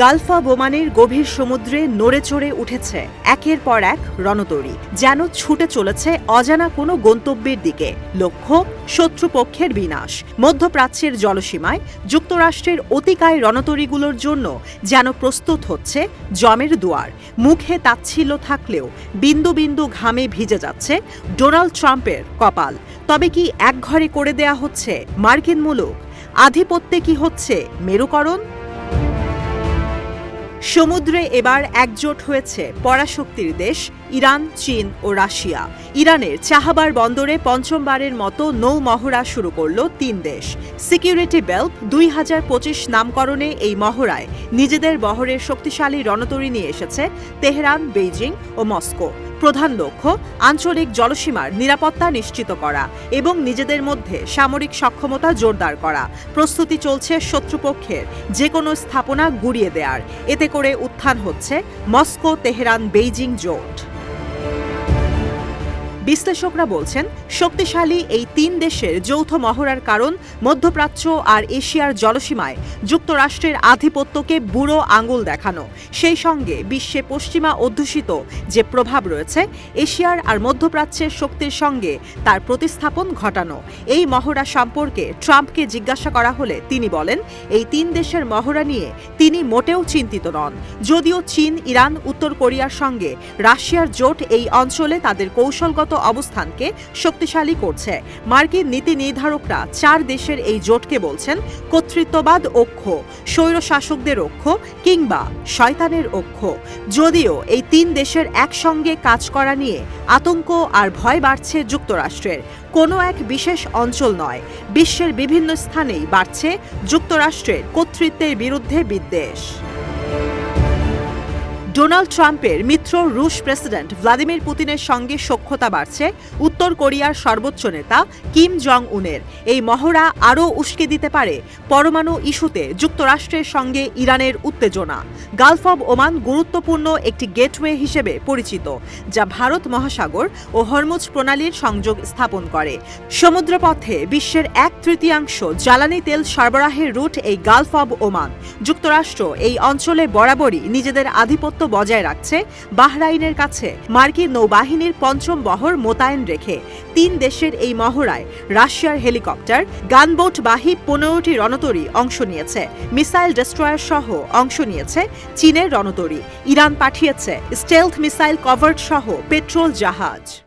গালফা বোমানের গভীর সমুদ্রে নড়ে চড়ে উঠেছে। একের পর এক রণতরী, যেন ছুটে চলেছে অজানা কোনো গন্তব্যের দিকে। লক্ষ্য, শত্রুপক্ষের বিনাশ। মধ্যপ্রাচ্যের জলসীমায় যুক্তরাষ্ট্রের অতিকায় রণতরীগুলোর জন্য যেন প্রস্তুত হচ্ছে জমের দুয়ার। মুখে তাচ্ছিল্য থাকলেও বিন্দু বিন্দু ঘামে ভিজে যাচ্ছে ডোনাল্ড ট্রাম্পের কপাল। তবে কি একঘরে করে দেয়া হচ্ছে মার্কিন মুলুক? আধিপত্যে কি হচ্ছে মেরুকরণ? সমুদ্রে এবার একজোট হয়েছে পরাশক্তির দেশ, ইরান, চীন ও রাশিয়া। ইরানের চাহাবার বন্দরে পঞ্চমবারের মতো নৌ মহড়া শুরু করল তিন দেশ। সিকিউরিটি বেল্ট দুই হাজার পঁচিশ নামকরণে এই মহড়ায় নিজেদের বহরের শক্তিশালী রণতরী নিয়ে এসেছে তেহরান, বেইজিং ও মস্কো। প্রধান লক্ষ্য আঞ্চলিক জলসীমার নিরাপত্তা নিশ্চিত করা এবং নিজেদের মধ্যে সামরিক সক্ষমতা জোরদার করা। প্রস্তুতি চলছে শত্রুপক্ষের যে কোনো স্থাপনা গুড়িয়ে দেয়ার। এতে করে উত্থান হচ্ছে মস্কো তেহরান বেইজিং জোট। বিশ্লেষকরা বলছেন, শক্তিশালী এই তিন দেশের যৌথ মহড়ার কারণ মধ্যপ্রাচ্য আর এশিয়ার জলসীমায় যুক্তরাষ্ট্রের আধিপত্যকে বুড়ো আঙুল দেখানো। সেই সঙ্গে বিশ্বে পশ্চিমা অধ্যুষিত যে প্রভাব রয়েছে, এশিয়ার আর মধ্যপ্রাচ্যের শক্তির সঙ্গে তার প্রতিস্থাপন ঘটানো। এই মহড়া সম্পর্কে ট্রাম্পকে জিজ্ঞাসা করা হলে তিনি বলেন, এই তিন দেশের মহড়া নিয়ে তিনি মোটেও চিন্তিত নন। যদিও চীন, ইরান, উত্তর কোরিয়ার সঙ্গে রাশিয়ার জোট এই অঞ্চলে তাদের কৌশলগত অবস্থানকে শক্তিশালী করছে। মার্কিন নীতি নির্ধারকরা চার দেশের এই জোটকে বলছেন, কর্তৃত্ববাদ অক্ষ স্বৈর শাসকদের অক্ষ কিংবা শয়তানের অক্ষ যদিও এই তিন দেশের একসঙ্গে কাজ করা নিয়ে আতঙ্ক আর ভয় বাড়ছে যুক্তরাষ্ট্রের, কোনো এক বিশেষ অঞ্চল নয়, বিশ্বের বিভিন্ন স্থানেই বাড়ছে যুক্তরাষ্ট্রের কর্তৃত্বের বিরুদ্ধে বিদ্বেষ। ডোনাল্ড ট্রাম্পের মিত্র রুশ প্রেসিডেন্ট ভ্লাদিমির পুতিনের সঙ্গে সখ্যতা বাড়ছে উত্তর কোরিয়ার সর্বোচ্চ নেতা কিম জং উনের এই মহড়া আরও উস্কে দিতে পারে পরমাণু ইস্যুতে যুক্তরাষ্ট্রের সঙ্গে ইরানের উত্তেজনা। গালফ অব ওমান গুরুত্বপূর্ণ একটি গেটওয়ে হিসেবে পরিচিত, যা ভারত মহাসাগর ও হরমুজ প্রণালীর সংযোগ স্থাপন করে। সমুদ্রপথে বিশ্বের এক তৃতীয়াংশ জ্বালানি তেল সরবরাহের রুট এই গালফ অব ওমান। যুক্তরাষ্ট্র এই অঞ্চলে বরাবরই নিজেদের আধিপত্য বজায় রাখছে বাহরাইনের কাছে। মার্কিন নৌবাহিনীর পঞ্চম বহর মোতায়েন রেখে তিন দেশের এই মহড়ায় রাশিয়ার হেলিকপ্টার গানবোটবাহী পনেরোটি রণতরী অংশ নিয়েছে। মিসাইল ডেস্ট্রয়ার সহ অংশ নিয়েছে চীনের রণতরী। ইরান পাঠিয়েছে স্টেলথ মিসাইল কভার্ড সহ পেট্রোল জাহাজ।